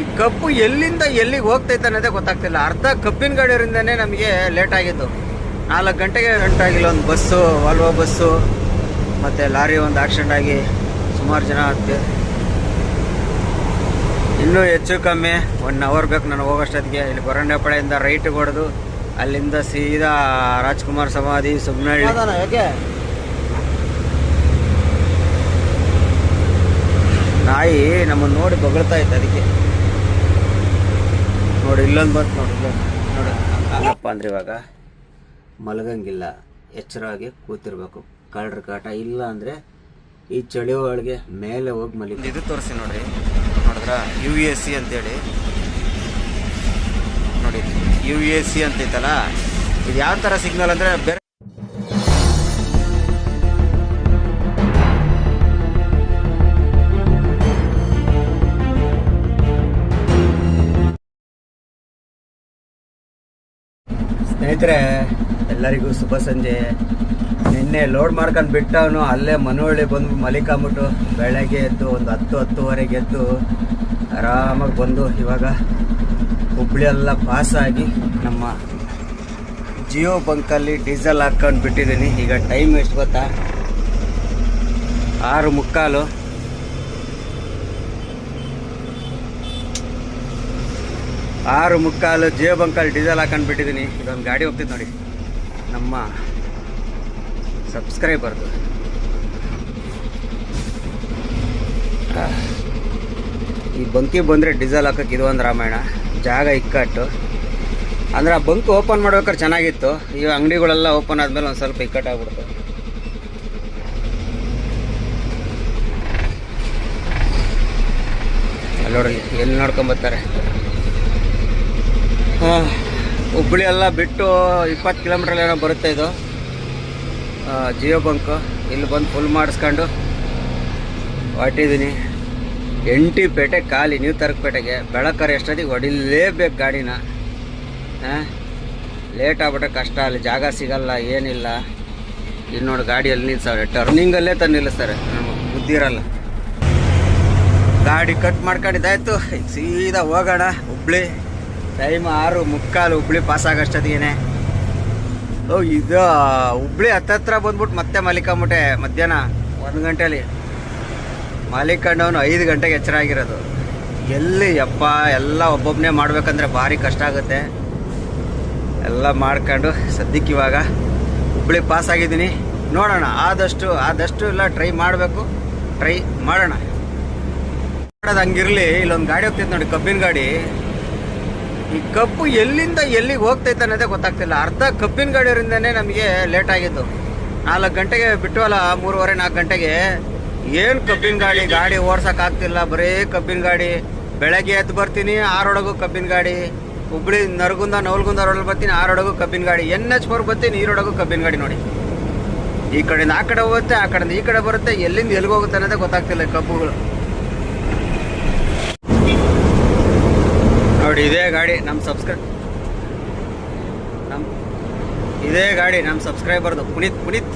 ಈ ಕಪ್ಪು ಎಲ್ಲಿಂದ ಎಲ್ಲಿಗೆ ಹೋಗ್ತೈತೆ ಅನ್ನೋದೇ ಗೊತ್ತಾಗ್ತಿಲ್ಲ. ಅರ್ಧ ಕಬ್ಬಿನ ಗಾಡಿಯವರಿಂದನೇ ನಮಗೆ ಲೇಟ್ ಆಗಿದ್ದು. ನಾಲ್ಕು ಗಂಟೆಗೆ ಗಂಟಾಗಿಲ್ಲ ಒಂದು ಬಸ್ಸು ವಾಲ್ವೋ ಬಸ್ಸು ಮತ್ತು ಲಾರಿ ಒಂದು ಆಕ್ಸಿಡೆಂಟ್ ಆಗಿ ಸುಮಾರು ಜನ ಹತ್ತಿ ಇನ್ನೂ ಹೆಚ್ಚು ಕಮ್ಮಿ ಒನ್ ಅವರ್ ಬೇಕು ನಾನು ಹೋಗೋಷ್ಟೊತ್ತಿಗೆ. ಇಲ್ಲಿ ಗೊರಂಡೆಪಳೆಯಿಂದ ರೈಟ್ ಹೊಡೆದು ಅಲ್ಲಿಂದ ಸೀದಾ ರಾಜ್ಕುಮಾರ್ ಸಮಾಧಿ ಸುಮ್ಮನಹಳ್ಳಿ ಯಾಕೆ? ನಾಯಿ ನಮ್ಮನ್ನು ನೋಡಿ ಬೊಗಳ್ತಾ ಇತ್ತು ಅದಕ್ಕೆ. ನೋಡಿ, ಇಲ್ಲೊಂದು ಬಂತು ನೋಡಿ ನೋಡಿ. ಏನಪ್ಪ ಅಂದ್ರೆ ಇವಾಗ ಮಲಗಂಗಿಲ್ಲ ಎಚ್ಚರವಾಗಿ ಕೂತಿರ್ಬೇಕು. ಕಳ್ಳರ ಕಾಟ ಇಲ್ಲ ಅಂದರೆ ಈ ಚಳಿ ಒಳಗೆ ಮೇಲೆ ಹೋಗಿ ಮಲಗಿ. ಇದು ತೋರಿಸಿ ನೋಡ್ರಿ ನೋಡಿದ್ರ? ಯು ಎ ಸಿ ಅಂತೇಳಿ. ನೋಡಿ ಯು ಎ ಸಿ ಅಂತೈತಲ್ಲ ಇದು ಯಾವ ಥರ ಸಿಗ್ನಲ್ ಅಂದರೆ ಬೇರೆ ಸ್ನೇಹಿತರೆ, ಎಲ್ಲರಿಗೂ ಶುಭ ಸಂಜೆ. ನಿನ್ನೆ ಲೋಡ್ ಮಾಡ್ಕೊಂಡು ಬಿಟ್ಟವನು ಅಲ್ಲೇ ಮನೋಳ್ಳಿ ಬಂದು ಮಲಿಕಾಂಬಿಟ್ಟು ಬೆಳಗ್ಗೆ ಎದ್ದು ಒಂದು ಹತ್ತು ಹತ್ತುವರೆಗೆ ಎದ್ದು ಆರಾಮಾಗಿ ಬಂದು ಇವಾಗ ಹುಬ್ಳಿ ಎಲ್ಲ ಪಾಸಾಗಿ ನಮ್ಮ ಜಿಯೋ ಬಂಕಲ್ಲಿ ಡೀಸೆಲ್ ಹಾಕ್ಕೊಂಡು ಬಿಟ್ಟಿದ್ದೀನಿ. ಈಗ ಟೈಮ್ ಎಷ್ಟು ಗೊತ್ತಾ? ಆರು ಮುಕ್ಕಾಲು. ಆರು ಮುಕ್ಕಾಲು ಜಿಯೋ ಬಂಕಲ್ಲಿ ಡೀಸೆಲ್ ಹಾಕೊಂಡು ಬಿಟ್ಟಿದ್ದೀನಿ ಇದೊಂದು ಗಾಡಿ ಹೋಗ್ತಿತ್ತು ನೋಡಿ. ನಮ್ಮ ಸಬ್ಸ್ಕ್ರೈಬರ್ದು. ಈ ಬಂಕಿ ಬಂದರೆ ಡೀಸೆಲ್ ಹಾಕಕ್ಕೆ ಇದು ಒಂದು ರಾಮಾಯಣ. ಜಾಗ ಇಕ್ಕಟ್ಟು. ಅಂದ್ರೆ ಆ ಬಂಕ್ ಓಪನ್ ಮಾಡ್ಬೇಕಾದ್ರೆ ಚೆನ್ನಾಗಿತ್ತು. ಈ ಅಂಗಡಿಗಳೆಲ್ಲ ಓಪನ್ ಆದಮೇಲೆ ಒಂದು ಸ್ವಲ್ಪ ಇಕ್ಕಟ್ಟಾಗ್ಬಿಡ್ತು. ಅಲ್ಲಿ ಎಲ್ಲಿ ನೋಡ್ಕೊಂಬರ್ತಾರೆ ಹುಬ್ಬಳ್ಳಿ ಎಲ್ಲ ಬಿಟ್ಟು ಇಪ್ಪತ್ತು ಕಿಲೋಮೀಟ್ರಲ್ಲಿ ಏನೋ ಬರುತ್ತೆ ಇದು. ಜಿಯೋ ಬಂಕು. ಇಲ್ಲಿ ಬಂದು ಫುಲ್ ಮಾಡಿಸ್ಕೊಂಡು ಹೊಟ್ಟಿದ್ದೀನಿ ಎಂಟಿ ಪೇಟೆ ಖಾಲಿ. ನೀವು ತರಕಪೇಟೆಗೆ ಬೆಳಕರೆ ಎಷ್ಟೊತ್ತಿಗೆ ಹೊಡಿಲೇಬೇಕು ಗಾಡಿನ. ಹಾಂ ಲೇಟ್ ಆಗ್ಬಿಟ್ರೆ ಕಷ್ಟ. ಅಲ್ಲಿ ಜಾಗ ಸಿಗಲ್ಲ, ಏನಿಲ್ಲ. ಇಲ್ಲಿ ನೋಡಿ ಗಾಡಿಯಲ್ಲಿ ನಿಲ್ಸವ್ರೆ. ಟರ್ನಿಂಗಲ್ಲೇ ತಂದು ನಿಲ್ಲಿಸ್ತಾರೆ. ನಮಗೆ ಬುದ್ಧಿ ಇರಲ್ಲ. ಗಾಡಿ ಕಟ್ ಮಾಡ್ಕೊಂಡಿದ್ದಾಯ್ತು. ಸೀದಾ ಹೋಗೋಣ. ಹುಬ್ಳಿ. ಟೈಮ್ ಆರು ಮುಕ್ಕಾಲು ಹುಬ್ಳಿ ಪಾಸ್ ಆಗೋಷ್ಟೊತ್ತಿಗೆ ಓ, ಇದು ಹುಬ್ಳಿ ಹತ್ತತ್ರ ಬಂದ್ಬಿಟ್ಟು ಮತ್ತೆ ಮಲಿಕೊಂಬಿಟ್ಟೆ ಮಧ್ಯಾಹ್ನ ಒಂದು ಗಂಟೆಲಿ. ಮಲಿಕೊಂಡವನು ಐದು ಗಂಟೆಗೆ ಎಚ್ಚರ ಆಗಿರೋದು. ಎಲ್ಲಿ ಯಪ್ಪ, ಎಲ್ಲ ಒಬ್ಬೊಬ್ಬನೇ ಮಾಡ್ಬೇಕಂದ್ರೆ ಭಾರಿ ಕಷ್ಟ ಆಗುತ್ತೆ. ಎಲ್ಲ ಮಾಡ್ಕೊಂಡು ಸದ್ಯಕ್ಕೆ ಇವಾಗ ಹುಬ್ಳಿ ಪಾಸ್ ಆಗಿದ್ದೀನಿ. ನೋಡೋಣ, ಆದಷ್ಟು ಆದಷ್ಟು ಎಲ್ಲ ಟ್ರೈ ಮಾಡಬೇಕು. ಟ್ರೈ ಮಾಡೋಣ. ಮಾಡೋದು ಹಂಗಿರಲಿ, ಇಲ್ಲೊಂದು ಗಾಡಿ ಹೋಗ್ತಿತ್ತು ನೋಡಿ, ಕಬ್ಬಿನ ಗಾಡಿ. ಈ ಕಬ್ಬು ಎಲ್ಲಿಂದ ಎಲ್ಲಿಗೆ ಹೋಗ್ತೈತೆ ಅನ್ನೋದೇ ಗೊತ್ತಾಗ್ತಿಲ್ಲ. ಅರ್ಧ ಕಬ್ಬಿನ ಗಾಡಿಯವರಿಂದನೇ ನಮಗೆ ಲೇಟ್ ಆಗಿದ್ದು. ನಾಲ್ಕು ಗಂಟೆಗೆ ಬಿಟ್ಟವಲ್ಲ ಮೂರುವರೆ, ನಾಲ್ಕು ಗಂಟೆಗೆ. ಏನು ಕಬ್ಬಿನ ಗಾಡಿ? ಗಾಡಿ ಓಡ್ಸೋಕ್ಕಾಗ್ತಿಲ್ಲ ಬರೀ ಕಬ್ಬಿನ ಗಾಡಿ. ಬೆಳಗ್ಗೆ ಎದ್ದು ಬರ್ತೀನಿ, ಆರೊಳಗು ಕಬ್ಬಿನ ಗಾಡಿ. ಹುಬ್ಳಿ ನರಗುಂದ, ನವಲ್ಗುಂದ ರೋಡಲ್ಲಿ ಬರ್ತೀನಿ, ಆರೊಳಗು ಕಬ್ಬಿನ ಗಾಡಿ. ಎನ್ ಎಚ್ ಫೋರ್ ಬರ್ತೀನಿ, ಈರೊಳಗು ಕಬ್ಬಿನ ಗಾಡಿ ನೋಡಿ. ಈ ಕಡೆಯಿಂದ ಆ ಕಡೆ ಹೋಗುತ್ತೆ, ಆ ಕಡೆಯಿಂದ ಈ ಕಡೆ ಬರುತ್ತೆ, ಎಲ್ಲಿಂದ ಎಲ್ಲಿಗೆ ಹೋಗುತ್ತೆ ಅನ್ನೋದೇ ಗೊತ್ತಾಗ್ತಿಲ್ಲ ಕಬ್ಬುಗಳು. ನೋಡಿ, ಇದೇ ಗಾಡಿ ನಮ್ಮ ಸಬ್ಸ್ಕ್ರೈ ನಮ್ಮ ಇದೇ ಗಾಡಿ ನಮ್ಮ ಸಬ್ಸ್ಕ್ರೈಬರ್ದು ಪುನೀತ್ ಪುನೀತ್.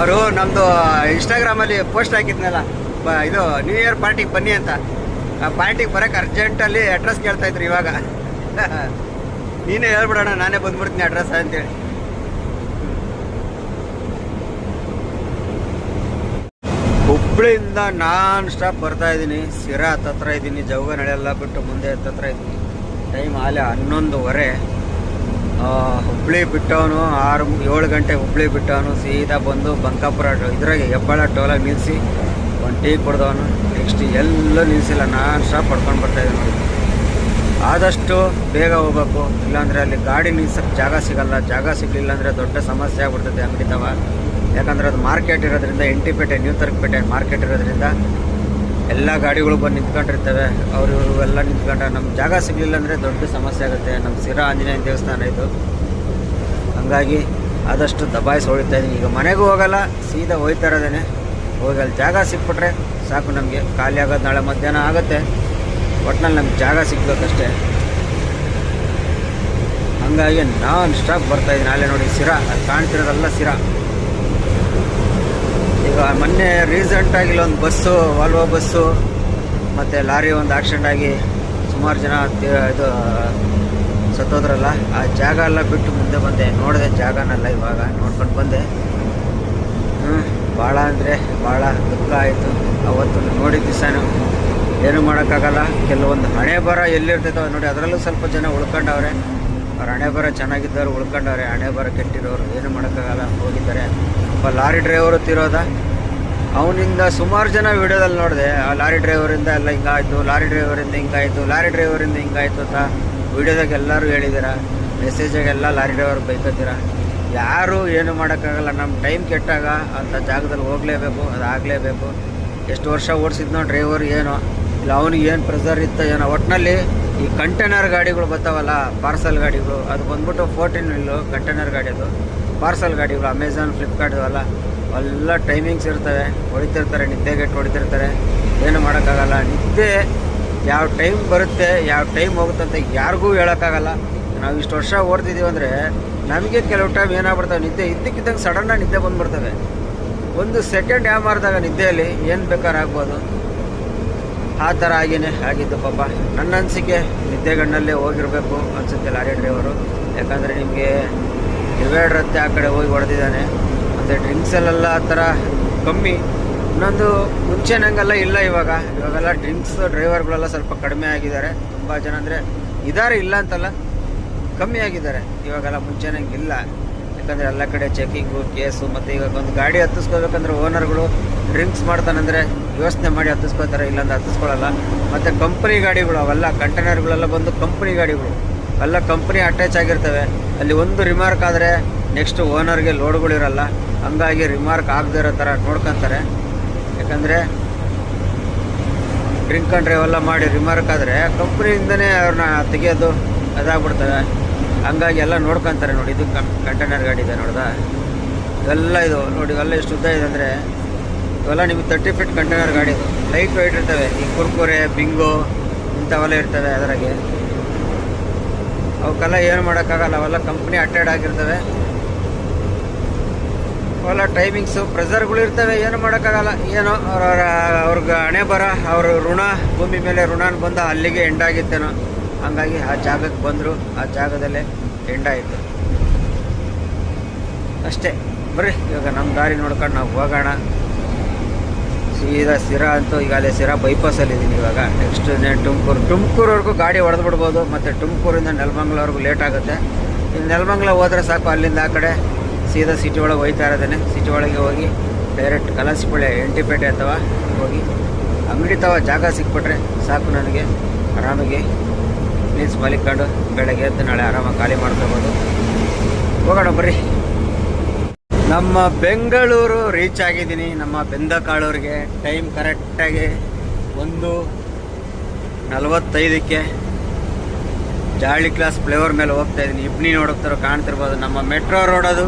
ಅವರು ನಮ್ಮದು ಇನ್ಸ್ಟಾಗ್ರಾಮಲ್ಲಿ ಪೋಸ್ಟ್ ಹಾಕಿದ್ನಲ್ಲ, ಬ, ಇದು ನ್ಯೂ ಇಯರ್ ಪಾರ್ಟಿಗೆ ಬನ್ನಿ ಅಂತ. ಆ ಪಾರ್ಟಿಗೆ ಬರೋಕ್ಕೆ ಅರ್ಜೆಂಟಲ್ಲಿ ಅಡ್ರೆಸ್ ಕೇಳ್ತಾಯಿದ್ರು ಇವಾಗ. ನೀನೇ ಹೇಳ್ಬಿಡೋಣ, ನಾನೇ ಬಂದ್ಬಿಡ್ತೀನಿ ಅಡ್ರೆಸ್ ಅಂತೇಳಿ. ಹುಬ್ಳಿಯಿಂದ ನಾನ್ ಸ್ಟಾಪ್ ಬರ್ತಾ ಇದ್ದೀನಿ. ಸಿರಾ ಹತ್ತತ್ರ ಇದ್ದೀನಿ. ಎಲ್ಲ ಬಿಟ್ಟು ಮುಂದೆ ಹತ್ತತ್ರ ಇದ್ದೀನಿ. ಟೈಮ್ ಆಲೆ ಹನ್ನೊಂದುವರೆ. ಹುಬ್ಳಿ ಬಿಟ್ಟವನು ಆರು, ಏಳು ಗಂಟೆ ಹುಬ್ಳಿ ಬಿಟ್ಟವನು ಸೀದಾ ಬಂದು ಬಂಕಾಪುರ ಇದ್ರಾಗೆ ಹೆಬ್ಬಾಳ ಟೋಲಾಗಿ ನಿಲ್ಲಿಸಿ ಒಂದು ಟೀ ಕುಡ್ದವನು. ನೆಕ್ಸ್ಟ್ ಎಲ್ಲೂ ನಿಲ್ಲಿಸಿಲ್ಲ ನಾನ್ ಸ್ಟಾಪ್ ಪಡ್ಕೊಂಡು ಬರ್ತಾ ಇದ್ದೀನಿ ನೋಡಿ. ಆದಷ್ಟು ಬೇಗ ಹೋಗ್ಬೇಕು. ಇಲ್ಲಾಂದರೆ ಅಲ್ಲಿ ಗಾಡಿ ನಿಲ್ಸಕ್ಕೆ ಜಾಗ ಸಿಗಲ್ಲ. ಜಾಗ ಸಿಗಲಿಲ್ಲ ಅಂದರೆ ದೊಡ್ಡ ಸಮಸ್ಯೆ ಆಗ್ಬಿಡ್ತದೆ ಅಂಗಡಿ ತವ. ಯಾಕಂದರೆ ಅದು ಮಾರ್ಕೆಟ್ ಇರೋದ್ರಿಂದ ಎಂಟಿಪೇಟೆ ನ್ಯೂ ತರ್ಕಪೇಟೆ ಮಾರ್ಕೆಟ್ ಇರೋದ್ರಿಂದ ಎಲ್ಲ ಗಾಡಿಗಳು ಬಂದು ನಿಂತ್ಕೊಂಡಿರ್ತವೆ. ಅವರು ಇವರು ಎಲ್ಲ ನಮ್ಗೆ ಜಾಗ ಸಿಗಲಿಲ್ಲ ಅಂದರೆ ದೊಡ್ಡ ಸಮಸ್ಯೆ ಆಗುತ್ತೆ. ನಮ್ಮ ಸಿರಾ ಆಂಜನೇಯ ದೇವಸ್ಥಾನ ಇದು. ಹಾಗಾಗಿ ಆದಷ್ಟು ದಬಾಯಿಸಿ ಹೊಳಿತಾ ಇದ್ದೀನಿ ಈಗ ಮನೆಗೂ ಹೋಗಲ್ಲ, ಸೀದಾ ಹೋಯ್ತಾ ಇರೋದೇನೆ. ಹೋಗಿ ಜಾಗ ಸಿಕ್ಬಿಟ್ರೆ ಸಾಕು ನಮಗೆ. ಖಾಲಿ ಆಗೋದು ನಾಳೆ ಮಧ್ಯಾಹ್ನ ಆಗುತ್ತೆ. ಒಟ್ನಲ್ಲಿ ನಮ್ಗೆ ಜಾಗ ಸಿಗ್ಬೇಕಷ್ಟೇ. ಹಾಗಾಗಿ ನಾನ್ ಸ್ಟಾಪ್ ಬರ್ತಾ ಇದ್ದೀನಿ ನಾಳೆ ನೋಡಿ ಸಿರಾ ಅಲ್ಲಿ ಕಾಣ್ತಿರೋದೆಲ್ಲ ಸಿರಾ. ಮೊನ್ನೆ ರೀಸೆಂಟಾಗಿ ಒಂದು ಬಸ್ಸು ವಾಲ್ವೋ ಬಸ್ಸು, ಮತ್ತು ಲಾರಿ ಒಂದು ಆಕ್ಸಿಡೆಂಟ್ ಆಗಿ ಸುಮಾರು ಜನ ಇದು, ಸತ್ತೋದ್ರಲ್ಲ. ಆ ಜಾಗ ಎಲ್ಲ ಬಿಟ್ಟು ಮುಂದೆ ಬಂದೆ. ನೋಡಿದೆ ಜಾಗನಲ್ಲ ಇವಾಗ, ನೋಡ್ಕೊಂಡು ಬಂದೆ. ಹ್ಞೂ ಭಾಳ ಅಂದರೆ ಭಾಳ ದುಃಖ ಆಯಿತು. ಅವತ್ತು ನೋಡಿದ ದಿವಸನೂ ಏನು ಮಾಡೋಕ್ಕಾಗಲ್ಲ. ಕೆಲವೊಂದು ಹಣೆ ಬರ ಎಲ್ಲಿರ್ತೈತೋ ನೋಡಿ, ಅದರಲ್ಲೂ ಸ್ವಲ್ಪ ಜನ ಉಳ್ಕೊಂಡವ್ರೆ. ಅವ್ರ ಹಣೆ ಬರ ಚೆನ್ನಾಗಿದ್ದವ್ರು ಉಳ್ಕೊಂಡವ್ರೆ. ಹಣೆ ಬರ ಕೆಟ್ಟಿರೋರು ಏನು ಮಾಡೋಕ್ಕಾಗಲ್ಲ. ಹೋಗಿದ್ದಾರೆ. ಒಬ್ಬ ಲಾರಿ ಡ್ರೈವರು ತಿರೋದ ಅವನಿಂದ ಸುಮಾರು ಜನ ವಿಡಿಯೋದಲ್ಲಿ ನೋಡಿದೆ, ಆ ಲಾರಿ ಡ್ರೈವರಿಂದ ಎಲ್ಲ ಹಿಂಗಾಯ್ತು, ಲಾರಿ ಡ್ರೈವರಿಂದ ಹಿಂಗಾಯಿತು, ಲಾರಿ ಡ್ರೈವರಿಂದ ಹಿಂಗಾಯ್ತು ಅಂತ ವಿಡಿಯೋದಾಗ ಎಲ್ಲರೂ ಹೇಳಿದ್ದೀರ ಮೆಸೇಜಾಗೆಲ್ಲ ಲಾರಿ ಡ್ರೈವರ್ ಬೈಕೋತೀರ ಯಾರು ಏನು ಮಾಡೋಕ್ಕಾಗಲ್ಲ ನಮ್ಮ ಟೈಮ್ ಕೆಟ್ಟಾಗ ಅಂಥ ಜಾಗದಲ್ಲಿ ಹೋಗಲೇಬೇಕು, ಅದು ಆಗಲೇಬೇಕು. ಎಷ್ಟು ವರ್ಷ ಓಡಿಸಿದ್ನೋ ಡ್ರೈವರ್ ಏನೋ, ಇಲ್ಲ ಅವನಿಗೆ ಏನು ಪ್ರೆಸರ್ ಇತ್ತ ಏನೋ ಒಟ್ಟಿನಲ್ಲಿ ಈ ಕಂಟೈನರ್ ಗಾಡಿಗಳು ಬರ್ತಾವಲ್ಲ, ಪಾರ್ಸಲ್ ಗಾಡಿಗಳು, ಅದು ಬಂದ್ಬಿಟ್ಟು ಫೋರ್ಟೀನ್ ವೀಲು ಕಂಟೈನರ್ ಗಾಡಿದು ಪಾರ್ಸಲ್ ಗಾಡಿಗಳು ಅಮೆಝಾನ್ ಫ್ಲಿಪ್ಕಾರ್ಟ್ ಅವೆಲ್ಲ, ಎಲ್ಲ ಟೈಮಿಂಗ್ಸ್ ಇರ್ತವೆ. ಹೊಡಿತಿರ್ತಾರೆ ನಿದ್ದೆಗೆಟ್ಟು ಹೊಡಿತಿರ್ತಾರೆ. ಏನು ಮಾಡೋಕ್ಕಾಗಲ್ಲ. ನಿದ್ದೆ ಯಾವ ಟೈಮ್ ಬರುತ್ತೆ, ಯಾವ ಟೈಮ್ ಹೋಗುತ್ತೆ ಅಂತ ಯಾರಿಗೂ ಹೇಳೋಕ್ಕಾಗಲ್ಲ. ನಾವು ಇಷ್ಟು ವರ್ಷ ಓಡ್ತಿದ್ದೀವಿ ಅಂದರೆ, ನಮಗೆ ಕೆಲವು ಟೈಮ್ ಏನಾಗ್ಬಿಡ್ತವೆ, ನಿದ್ದೆ ಇದ್ದಕ್ಕಿದ್ದಂಗೆ ಸಡನ್ನಾಗಿ ನಿದ್ದೆ ಬಂದುಬಿಡ್ತವೆ. ಒಂದು ಸೆಕೆಂಡ್ ಯಾವ ಮಾಡಿದಾಗ ನಿದ್ದೆಯಲ್ಲಿ ಏನು ಬೇಕಾದ್ರೆ ಆಗ್ಬೋದು. ಆ ಥರ ಆಗಿನೇ ಆಗಿದ್ದು ಪಾಪ. ನನ್ನ ಅನಿಸಿಕೆ ನಿದ್ದೆಗಣ್ಣಲ್ಲೇ ಹೋಗಿರಬೇಕು ಅನಿಸುತ್ತೆ ಲಾರಿ ಡ್ರೈವರು. ಯಾಕಂದರೆ ನಿಮಗೆ ಹತ್ತೆ ಆ ಕಡೆ ಹೋಗಿ ಹೊಡೆದಿದ್ದಾನೆ. ಮತ್ತು ಡ್ರಿಂಕ್ಸಲ್ಲೆಲ್ಲ ಆ ಥರ ಕಮ್ಮಿ. ಇನ್ನೊಂದು ಮುಂಚೆ ನಂಗೆಲ್ಲ ಇಲ್ಲ ಇವಾಗ. ಇವಾಗೆಲ್ಲ ಡ್ರಿಂಕ್ಸ್ ಡ್ರೈವರ್ಗಳೆಲ್ಲ ಸ್ವಲ್ಪ ಕಡಿಮೆ ಆಗಿದ್ದಾರೆ. ತುಂಬ ಜನ ಅಂದರೆ ಇದ್ದಾರೆ ಇಲ್ಲ ಅಂತಲ್ಲ ಕಮ್ಮಿ ಆಗಿದ್ದಾರೆ. ಇವಾಗೆಲ್ಲ ಮುಂಚೆ ನಂಗೆ ಇಲ್ಲ. ಯಾಕಂದರೆ ಎಲ್ಲ ಕಡೆ ಚೆಕಿಂಗು ಕೇಸು, ಮತ್ತು ಇವಾಗ ಒಂದು ಗಾಡಿ ಹತ್ತಿಸ್ಕೋಬೇಕಂದ್ರೆ ಓನರ್ಗಳು ಡ್ರಿಂಕ್ಸ್ ಮಾಡ್ತಾನಂದರೆ ಯೋಚನೆ ಮಾಡಿ ಹತ್ತಿಸ್ಕೋತಾರೆ ಇಲ್ಲಾಂದ್ರೆ ಹತ್ತಿಸ್ಕೊಳ್ಳಲ್ಲ ಮತ್ತು ಕಂಪ್ನಿ ಗಾಡಿಗಳು ಅವೆಲ್ಲ ಕಂಟೈನರ್ಗಳೆಲ್ಲ ಬಂದು ಕಂಪ್ನಿ ಗಾಡಿಗಳು. ಎಲ್ಲ ಕಂಪ್ನಿ ಅಟ್ಯಾಚ್ ಆಗಿರ್ತವೆ. ಅಲ್ಲಿ ಒಂದು ರಿಮಾರ್ಕ್ ಆದರೆ ನೆಕ್ಸ್ಟ್ ಓನರ್ಗೆ ಲೋಡ್ಗಳಿರಲ್ಲ ಹಂಗಾಗಿ ರಿಮಾರ್ಕ್ ಆಗದೇ ಇರೋ ಥರ ನೋಡ್ಕೊತಾರೆ. ಯಾಕಂದರೆ ಡ್ರಿಂಕ್ ಆ್ಯಂಡ್ ಡ್ರೈವ್ ಎಲ್ಲ ಮಾಡಿ ರಿಮಾರ್ಕ್ ಆದರೆ ಕಂಪ್ನಿಯಿಂದನೇ ಅವ್ರನ್ನ ತೆಗೆಯೋದು ಅದಾಗ್ಬಿಡ್ತವೆ ಹಂಗಾಗಿ ಎಲ್ಲ ನೋಡ್ಕೊತಾರೆ ನೋಡಿ, ಇದು ಕಂಟೈನರ್ ಗಾಡಿ ಇದೆ ನೋಡ್ದ? ಇವೆಲ್ಲ ಇದು ನೋಡಿ ಇವೆಲ್ಲ ಎಷ್ಟು ಉದ್ದ ಇದೆ ಅಂದರೆ, ಇವೆಲ್ಲ ನಿಮಗೆ ತರ್ಟಿ ಫೀಟ್ ಕಂಟೈನರ್ ಗಾಡಿ ಇದು. ಲೈಟ್ ವೈಟ್ ಇರ್ತವೆ, ಈ ಕುರ್ಕುರೆ, ಬಿಂಗೋ, ಇಂಥವೆಲ್ಲ ಇರ್ತವೆ ಅದರಾಗೆ. ಅವಕ್ಕೆಲ್ಲ ಏನು ಮಾಡೋಕ್ಕಾಗಲ್ಲ, ಅವೆಲ್ಲ ಕಂಪ್ನಿ ಅಟೆಡ್ ಆಗಿರ್ತವೆ. ಅವೆಲ್ಲ ಟೈಮಿಂಗ್ಸು ಪ್ರೆಸರ್ಗಳು ಇರ್ತವೆ, ಏನು ಮಾಡೋಕ್ಕಾಗಲ್ಲ. ಏನೋ ಅವ್ರವ್ರ ಅವ್ರಿಗೆ ಹಣೆ ಬರ, ಅವ್ರ ಋಣ, ಭೂಮಿ ಮೇಲೆ ಋಣ ಬಂದ ಅಲ್ಲಿಗೆ ಎಂಡಾಗಿತ್ತೇನೋ ಹಂಗಾಗಿ ಆ ಜಾಗಕ್ಕೆ ಬಂದರು, ಆ ಜಾಗದಲ್ಲೇ ಎಂಡಾಯಿತು ಅಷ್ಟೇ. ಬರ್ರಿ, ಇವಾಗ ನಮ್ಮ ದಾರಿ ನೋಡ್ಕೊಂಡು ನಾವು ಹೋಗೋಣ. ಸೀದಾ ಸಿರಾ ಅಂತೂ ಈಗ ಅಲ್ಲೇ ಸಿರಾ ಬೈಪಾಸಲ್ಲಿದ್ದೀನಿ ಇವಾಗ ನೆಕ್ಸ್ಟ್ ತುಮಕೂರು, ತುಮಕೂರವರೆಗೂ ಗಾಡಿ ಹೊಡೆದು ಬಿಡ್ಬೋದು ಮತ್ತು ತುಮಕೂರಿಂದ ನೆಲಮಂಗ್ಲವರೆಗೂ ಲೇಟ್ ಆಗುತ್ತೆ. ಇನ್ನು ನೆಲಮಂಗ್ಲ ಹೋದ್ರೆ ಸಾಕು, ಅಲ್ಲಿಂದ ಆ ಕಡೆ ಸೀದಾ ಸಿಟಿ ಒಳಗೆ ಹೋಯ್ತಾ ಇರೋದೇನೆ. ಸಿಟಿ ಒಳಗೆ ಹೋಗಿ ಡೈರೆಕ್ಟ್ ಕಲಸಿಪಳ್ಳೆ, ಎಂಟಿಪೇಟೆ ಅಥವಾ ಹೋಗಿ ಅಂಗಡಿ ತವ ಜಾಗ ಸಿಕ್ಬಿಟ್ರೆ ಸಾಕು ನನಗೆ, ಆರಾಮಾಗಿ. ಪ್ಲೀಸ್ ಮಲಿಕೊಂಡು ಬೆಳಗ್ಗೆ ಎದ್ದು ನಾಳೆ ಆರಾಮಾಗಿ ಖಾಲಿ ಮಾಡ್ಕೋಬೋದು. ಹೋಗೋಣ, ಬರ್ರಿ. ನಮ್ಮ ಬೆಂಗಳೂರು ರೀಚ್ ಆಗಿದ್ದೀನಿ. ನಮ್ಮ ಬೆಂದಕಾಳೂರಿಗೆ ಟೈಮ್ ಕರೆಕ್ಟಾಗಿ ಒಂದು ನಲವತ್ತೈದಕ್ಕೆ ಜಾಳಿ ಕ್ಲಾಸ್ ಫ್ಲೇವರ್ ಮೇಲೆ ಹೋಗ್ತಾ ಇದ್ದೀನಿ. ಇಬ್ನಿ ನೋಡೋಗ್ತಾರೋ ಕಾಣ್ತಿರ್ಬೋದು. ನಮ್ಮ ಮೆಟ್ರೋ ರೋಡ್ ಅದು,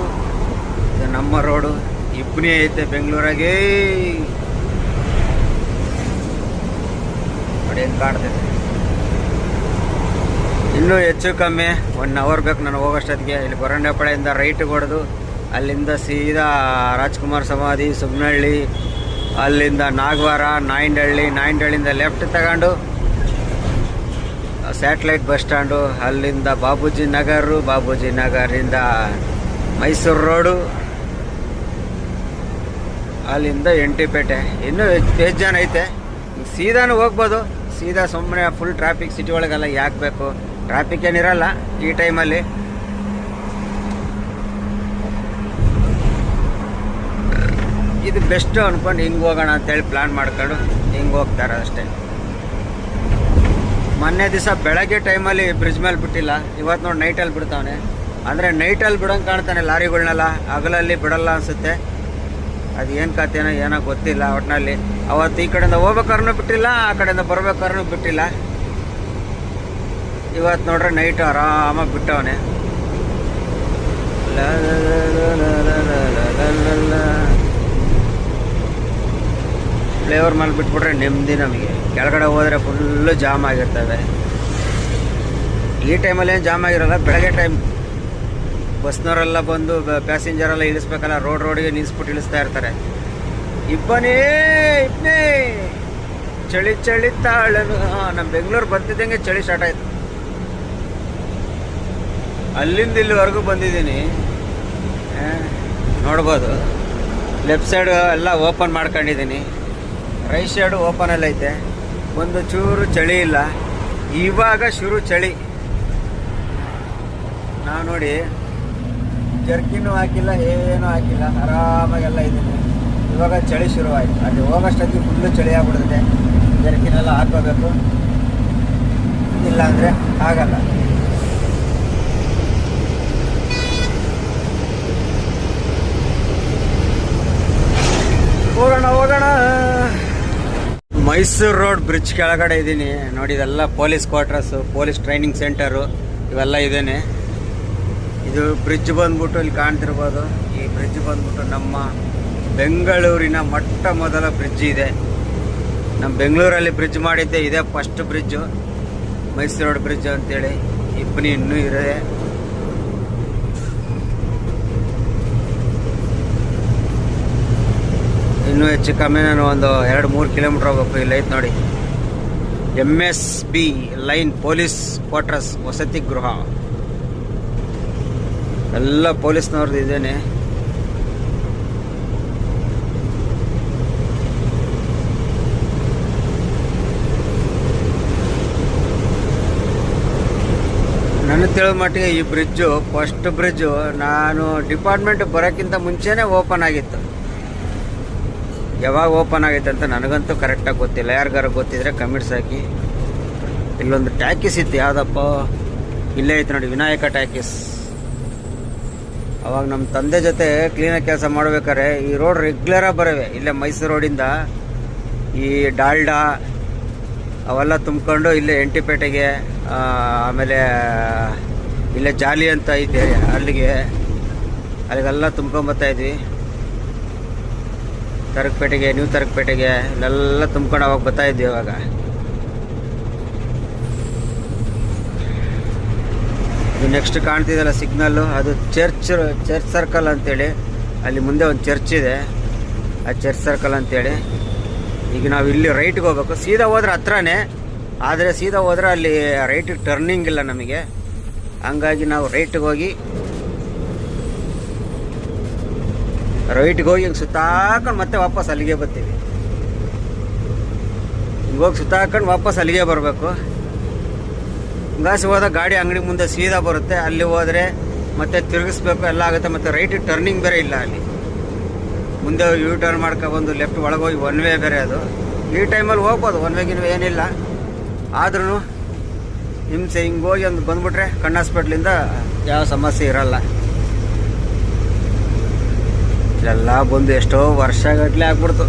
ಇದು ನಮ್ಮ ರೋಡು ಇಬ್ನಿ ಐತೆ ಬೆಂಗಳೂರಾಗೇ. ನೋಡಿ ಹೆಂಗೆ ಕಾಣ್ತೈತೆ ಇನ್ನೂ ಹೆಚ್ಚು ಕಮ್ಮಿ ಒನ್ ಅವರ್ ಬೇಕು ನಾನು ಹೋಗೋಷ್ಟೊತ್ತಿಗೆ. ಇಲ್ಲಿ ಗೊರಂಡೆಪಳೆಯಿಂದ ರೈಟ್ ಹೊಡೆದು, ಅಲ್ಲಿಂದ ಸೀದಾ ರಾಜ್ಕುಮಾರ್ ಸಮಾಧಿ ಸುಬ್ನಹಳ್ಳಿ ಅಲ್ಲಿಂದ ನಾಗವಾರ, ನಾಯಂಡಹಳ್ಳಿ, ನಾಯಿಂಡಹಳ್ಳಿಯಿಂದ ಲೆಫ್ಟ್ ತಗೊಂಡು ಸ್ಯಾಟ್ಲೈಟ್ ಬಸ್ ಸ್ಟ್ಯಾಂಡು ಅಲ್ಲಿಂದ ಬಾಬೂಜಿ ನಗರು, ಬಾಬೂಜಿ ನಗರಿಂದ ಮೈಸೂರು ರೋಡು ಅಲ್ಲಿಂದ ಎಂಟಿಪೇಟೆ. ಇನ್ನೂ ಹೆಚ್ಚು ಜನ ಐತೆ. ಸೀದಾನು ಹೋಗ್ಬೋದು. ಸೀದಾ ಸುಮ್ಮನೆ ಫುಲ್ ಟ್ರಾಫಿಕ್ ಸಿಟಿ ಒಳಗೆಲ್ಲ ಯಾಕೆ ಬೇಕು? ಟ್ರಾಫಿಕ್ ಏನಿರಲ್ಲ ಈ ಟೈಮಲ್ಲಿ ಇದು ಬೆಸ್ಟ್ ಅಂದ್ಕೊಂಡು ಹಿಂಗೆ ಹೋಗೋಣ ಅಂತೇಳಿ ಪ್ಲ್ಯಾನ್ ಮಾಡ್ಕೊಂಡು ಹಿಂಗೆ ಹೋಗ್ತಾರೆ ಅಷ್ಟೇ. ಮೊನ್ನೆ ದಿವಸ ಬೆಳಗ್ಗೆ ಟೈಮಲ್ಲಿ ಬ್ರಿಡ್ಜ್ ಮೇಲೆ ಬಿಟ್ಟಿಲ್ಲ. ಇವತ್ತು ನೋಡಿ ನೈಟಲ್ಲಿ ಬಿಡ್ತಾವನೆ. ಅಂದರೆ ನೈಟಲ್ಲಿ ಬಿಡೋಂಗೆ ಕಾಣ್ತಾನೆ ಲಾರಿಗಳನ್ನೆಲ್ಲ ಹಗಲಲ್ಲಿ ಬಿಡಲ್ಲ ಅನಿಸುತ್ತೆ. ಅದು ಏನು ಕಥೆನೋ ಏನೋ ಗೊತ್ತಿಲ್ಲ ಒಟ್ಟಿನಲ್ಲಿ ಅವತ್ತು ಈ ಕಡೆಯಿಂದ ಹೋಗ್ಬೇಕಾದ್ರೂ ಬಿಟ್ಟಿಲ್ಲ, ಆ ಕಡೆಯಿಂದ ಬರ್ಬೇಕಾದ್ರೂ ಬಿಟ್ಟಿಲ್ಲ. ಇವತ್ತು ನೋಡ್ರೆ ನೈಟ್ ಆರಾಮಾಗಿ ಬಿಟ್ಟವನೆ ಫ್ಲೇವರ್ ಮೇಲೆ ಬಿಟ್ಬಿಟ್ರೆ ನೆಮ್ಮದಿ ನಮಗೆ ಕೆಳಗಡೆ ಹೋದರೆ ಫುಲ್ಲು ಜಾಮ್ ಆಗಿರ್ತವೆ ಈ ಟೈಮಲ್ಲಿ ಏನು ಜಾಮ್ ಆಗಿರಲ್ಲ ಬೆಳಗ್ಗೆ ಟೈಮ್ ಬಸ್ನವರೆಲ್ಲ ಬಂದು ಪ್ಯಾಸೆಂಜರೆಲ್ಲ ಇಳಿಸ್ಬೇಕಲ್ಲ ರೋಡ್ ರೋಡಿಗೆ ನಿಲ್ಲಿಸ್ಬಿಟ್ಟು ಇಳಿಸ್ತಾ ಇರ್ತಾರೆ ಇಬ್ಬನೇ ಇಬ್ಬನೇ ಚಳಿ ಚಳಿ ತಾಳನು ನಮ್ಮ ಬೆಂಗಳೂರು ಬರ್ತಿದ್ದಂಗೆ ಚಳಿ ಸ್ಟಾರ್ಟ್ ಆಯ್ತು ಅಲ್ಲಿಂದ ಇಲ್ಲಿವರೆಗೂ ಬಂದಿದ್ದೀನಿ. ನೋಡ್ಬೋದು. ಲೆಫ್ಟ್ ಸೈಡು ಎಲ್ಲ ಓಪನ್ ಮಾಡ್ಕೊಂಡಿದ್ದೀನಿ. ರೈಟ್ ಸೈಡು ಓಪನಲ್ಲಿ ಐತೆ. ಒಂದು ಚೂರು ಚಳಿ ಇಲ್ಲ. ಇವಾಗ ಶುರು ಚಳಿ. ನಾವು ನೋಡಿ, ಜರ್ಕಿನೂ ಹಾಕಿಲ್ಲ, ಏನೂ ಹಾಕಿಲ್ಲ. ಆರಾಮಾಗೆಲ್ಲ ಇದ್ದೀನಿ. ಇವಾಗ ಚಳಿ ಶುರುವಾಯಿತು. ಅಲ್ಲಿ ಹೋಗೋಷ್ಟೊತ್ತಿಗೆ ಫುಲ್ಲು ಚಳಿ ಆಗ್ಬಿಡುತ್ತೆ. ಜರ್ಕಿನೆಲ್ಲ ಹಾಕೋಬೇಕು ಇಲ್ಲಾಂದರೆ ಆಗಲ್ಲ. ಹೋಗೋಣ ಹೋಗೋಣ. ಮೈಸೂರು ರೋಡ್ ಬ್ರಿಡ್ಜ್ ಕೆಳಗಡೆ ಇದ್ದೀನಿ ನೋಡಿ, ಇದೆಲ್ಲ police quarters, police training centre, ಇವೆಲ್ಲ ಇದೇನೆ. ಇದು ಬ್ರಿಡ್ಜ್ ಬಂದ್ಬಿಟ್ಟು ಇಲ್ಲಿ ಕಾಣ್ತಿರ್ಬೋದು. ಈ ಬ್ರಿಡ್ಜ್ ಬಂದ್ಬಿಟ್ಟು ನಮ್ಮ ಬೆಂಗಳೂರಿನ ಮೊಟ್ಟ ಮೊದಲ ಬ್ರಿಡ್ಜ್ ಇದೆ. ನಮ್ಮ ಬೆಂಗಳೂರಲ್ಲಿ ಬ್ರಿಡ್ಜ್ ಮಾಡಿದ್ದೆ, ಇದೇ first bridge. Mysuru road bridge ಅಂತೇಳಿ. ಇಬ್ಬನಿ ಇನ್ನೂ ಇದೆ. ಇನ್ನೂ ಹೆಚ್ಚು ಕಮ್ಮಿ ನಾನು ಒಂದು ಎರಡು ಮೂರು ಕಿಲೋಮೀಟ್ರ್ ಹೋಗ್ಬೇಕು ಐತೆ ನೋಡಿ. M S B line police quarters ವಸತಿ ಗೃಹ. ಎಲ್ಲ ಪೊಲೀಸ್ನವ್ರದ್ದು ಇದೇನೆ. ನನ್ನ ತಿಳಿದ ಮಟ್ಟಿಗೆ ಈ ಬ್ರಿಡ್ಜು ಫಸ್ಟ್ ಬ್ರಿಡ್ಜು, ನಾನು ಡಿಪಾರ್ಟ್ಮೆಂಟ್ ಬರೋಕ್ಕಿಂತ ಮುಂಚೆನೇ ಓಪನ್ ಆಗಿತ್ತು. ಯಾವಾಗ ಓಪನ್ ಆಗೈತೆ ಅಂತ ನನಗಂತೂ ಕರೆಕ್ಟಾಗಿ ಗೊತ್ತಿಲ್ಲ. ಯಾರಿಗಾರ ಗೊತ್ತಿದ್ರೆ ಕಮೆಂಟ್ಸ್ ಹಾಕಿ. ಇಲ್ಲೊಂದು ಟ್ಯಾಕಿಸ್ ಇತ್ತು, ಯಾವುದಪ್ಪ? ಇಲ್ಲೇ ಐತೆ ನೋಡಿ, ವಿನಾಯಕ ಟ್ಯಾಕಿಸ್. ಅವಾಗ ನಮ್ಮ ತಂದೆ ಜೊತೆ ಕ್ಲೀನಾಗಿ ಕೆಲಸ ಮಾಡ್ಬೇಕಾದ್ರೆ ಈ ರೋಡ್ ರೆಗ್ಯುಲರಾಗಿ ಬರವೆ. ಇಲ್ಲೇ ಮೈಸೂರು ರೋಡಿಂದ ಈ ಡಾಲ್ಡಾ, ಅವೆಲ್ಲ ತುಂಬ್ಕೊಂಡು ಇಲ್ಲೇ ಎಂಟಿಪೇಟೆಗೆ ಆಮೇಲೆ ಇಲ್ಲೇ ಜಾಲಿ ಅಂತ ಐತೆ ಅಲ್ಲಿಗೆ. ಅಲ್ಲಿಗೆಲ್ಲ ತುಂಬ್ಕೊಂಬತ್ತಾ ಇದ್ವಿ. ತರಕಪೇಟೆಗೆ ನ್ಯೂ ತರಕಪೇಟೆಗೆ ಇಲ್ಲೆಲ್ಲ ತುಂಬ್ಕೊಂಡು ಅವಾಗ ಬರ್ತಾ ಇದ್ವಿ ಅವಾಗ. ಇದು ನೆಕ್ಸ್ಟ್ ಕಾಣ್ತಿದೆಯಲ್ಲ ಸಿಗ್ನಲ್ಲು ಅದು ಚರ್ಚ್ ಚರ್ಚ್ ಸರ್ಕಲ್ ಅಂತೇಳಿ. ಅಲ್ಲಿ ಮುಂದೆ ಒಂದು ಚರ್ಚ್ ಇದೆ. ಆ ಚರ್ಚ್ ಸರ್ಕಲ್ ಅಂತೇಳಿ. ಈಗ ನಾವು ಇಲ್ಲಿ ರೈಟ್ಗೆ ಹೋಗ್ಬೇಕು. ಸೀದಾ ಹೋದ್ರೆ ಹತ್ರನೇ. ಆದರೆ ಸೀದಾ ಹೋದ್ರೆ ಅಲ್ಲಿ ರೈಟಿಗೆ ಟರ್ನಿಂಗ್ ಇಲ್ಲ ನಮಗೆ. ಹಂಗಾಗಿ ನಾವು ರೈಟ್ಗೆ ಹೋಗಿ ರೈಟ್ಗೆ ಹೋಗಿ ಹಿಂಗೆ ಸುತ್ತಾಕೊಂಡು ಮತ್ತೆ ವಾಪಸ್ ಅಲ್ಲಿಗೆ ಬರ್ತೀವಿ. ಹಿಂಗೆ ಹೋಗಿ ಸುತ್ತಾಕೊಂಡು ವಾಪಸ್ ಅಲ್ಲಿಗೆ ಬರಬೇಕು. ಹಿಂಗಾಸಿ ಹೋದಾಗ ಗಾಡಿ ಅಂಗಡಿ ಮುಂದೆ ಸೀದಾ ಬರುತ್ತೆ. ಅಲ್ಲಿ ಹೋದರೆ ಮತ್ತೆ ತಿರುಗಿಸ್ಬೇಕು, ಎಲ್ಲ ಆಗುತ್ತೆ. ಮತ್ತು ರೈಟ್ ಟರ್ನಿಂಗ್ ಬೇರೆ ಇಲ್ಲ ಅಲ್ಲಿ. ಮುಂದೆ ಯೂ ಟರ್ನ್ ಮಾಡ್ಕೊಬಂದು ಲೆಫ್ಟ್ ಒಳಗೆ ಹೋಗಿ ಒನ್ ವೇ ಬೇರೆ ಅದು. ಈ ಟೈಮಲ್ಲಿ ಹೋಗ್ಬೋದು ಒನ್ ವೇ ಗಿನ್ವೇ ಏನಿಲ್ಲ. ಆದ್ರೂ ಹಿಂಸೆ ಹಿಂಗೆ ಹೋಗಿ ಒಂದು ಬಂದುಬಿಟ್ರೆ ಕಣ್ಣು ಹಾಸ್ಪಿಟ್ಲಿಂದ ಯಾವ ಸಮಸ್ಯೆ ಇರಲ್ಲ. ಇಲ್ಲೆಲ್ಲ ಬಂದು ಎಷ್ಟೋ ವರ್ಷಗಟ್ಟಲೆ ಆಗ್ಬಿಡ್ತು.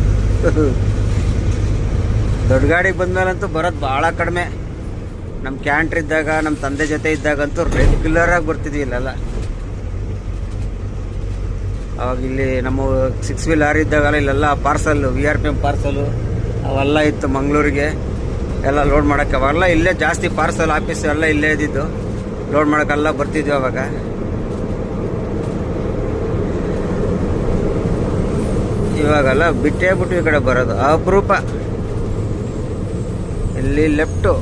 ದೊಡ್ಡ ಗಾಡಿಗೆ ಬಂದ್ಮೇಲಂತೂ ಬರೋದು ಭಾಳ ಕಡಿಮೆ. ನಮ್ಮ ಕ್ಯಾಂಟ್ರ್ ಇದ್ದಾಗ ನಮ್ಮ ತಂದೆ ಜೊತೆ ಇದ್ದಾಗಂತೂ ರೆಗ್ಯುಲರ್ ಆಗಿ ಬರ್ತಿದ್ವಿ ಇಲ್ಲೆಲ್ಲ. ಅವಾಗ ಇಲ್ಲಿ ನಮ್ಮ ಸಿಕ್ಸ್ ವೀಲ್ ಲಾರಿ ಇದ್ದಾಗಲ್ಲ, ಇಲ್ಲೆಲ್ಲ parcel V R P M parcel ಅವೆಲ್ಲ ಇತ್ತು ಮಂಗಳೂರಿಗೆ. ಎಲ್ಲ ಲೋಡ್ ಮಾಡೋಕ್ಕೆ. ಅವೆಲ್ಲ ಇಲ್ಲೇ ಜಾಸ್ತಿ ಪಾರ್ಸಲ್ ಆಫೀಸು ಎಲ್ಲ ಇಲ್ಲೇ ಇದ್ದಿದ್ದು. ಲೋಡ್ ಮಾಡೋಕ್ಕೆಲ್ಲ ಬರ್ತಿದ್ವಿ ಅವಾಗ. ಇವಾಗೆಲ್ಲ ಬಿಟ್ಟೇ ಬಿಟ್ಟು ಈ ಕಡೆ ಬರೋದು. ಅಪರೂಪ. ಇಲ್ಲಿ ಲೆಫ್ಟು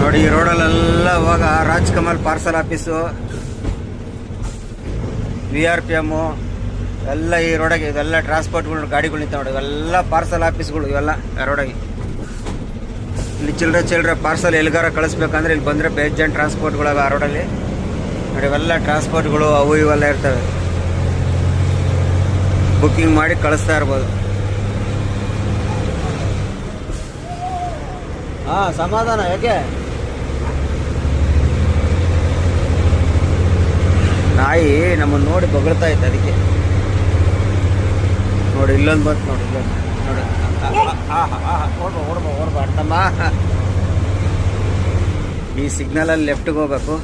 ನೋಡಿ, ಈ ರೋಡಲ್ಲೆಲ್ಲ ಇವಾಗ Rajkamal parcel office V R P M ಎಲ್ಲ ಈ ರೋಡಾಗೆ, ಇವೆಲ್ಲ ಟ್ರಾನ್ಸ್ಪೋರ್ಟ್ಗಳು ಗಾಡಿಗಳು ನಿಂತ ನೋಡಿ, ಇವೆಲ್ಲ ಪಾರ್ಸಲ್ ಆಫೀಸ್ಗಳು ಇವೆಲ್ಲ ರೋಡಾಗೆ. ಇಲ್ಲಿ ಚಿಲ್ಲರೆ ಚಿಲ್ಲರೆ ಪಾರ್ಸಲ್ ಎಲ್ಲಿಗಾರ ಕಳಿಸ್ಬೇಕಂದ್ರೆ ಇಲ್ಲಿ ಬಂದರೆ ಬೇಜಾನ್ ಟ್ರಾನ್ಸ್ಪೋರ್ಟ್ಗಳು ಆ ರೋಡಲ್ಲಿ. ನೋಡಿ, ಇವೆಲ್ಲ ಟ್ರಾನ್ಸ್ಪೋರ್ಟ್ಗಳು ಅವು ಇವೆಲ್ಲ ಇರ್ತವೆ. ಬುಕ್ಕಿಂಗ್ ಮಾಡಿ ಕಳಿಸ್ತಾ ಇರ್ಬೋದು. ಹಾಂ, ಸಮಾಧಾನ, ಯಾಕೆ? ನಾಯಿ ನಮ್ಮನ್ನು ನೋಡಿ ಬೊಗಳ್ತಾ ಇತ್ತು ಅದಕ್ಕೆ. ನೋಡಿ, ಇಲ್ಲೊಂದು ಬಂತು ನೋಡಿ, ಇಲ್ಲೊಂದು ನೋಡಿ. ಓಡ್ಬೋ ಓಡ್ಬೋ ಈ ಸಿಗ್ನಲಲ್ಲಿ ಲೆಫ್ಟಿಗೆ ಹೋಗ್ಬೇಕು.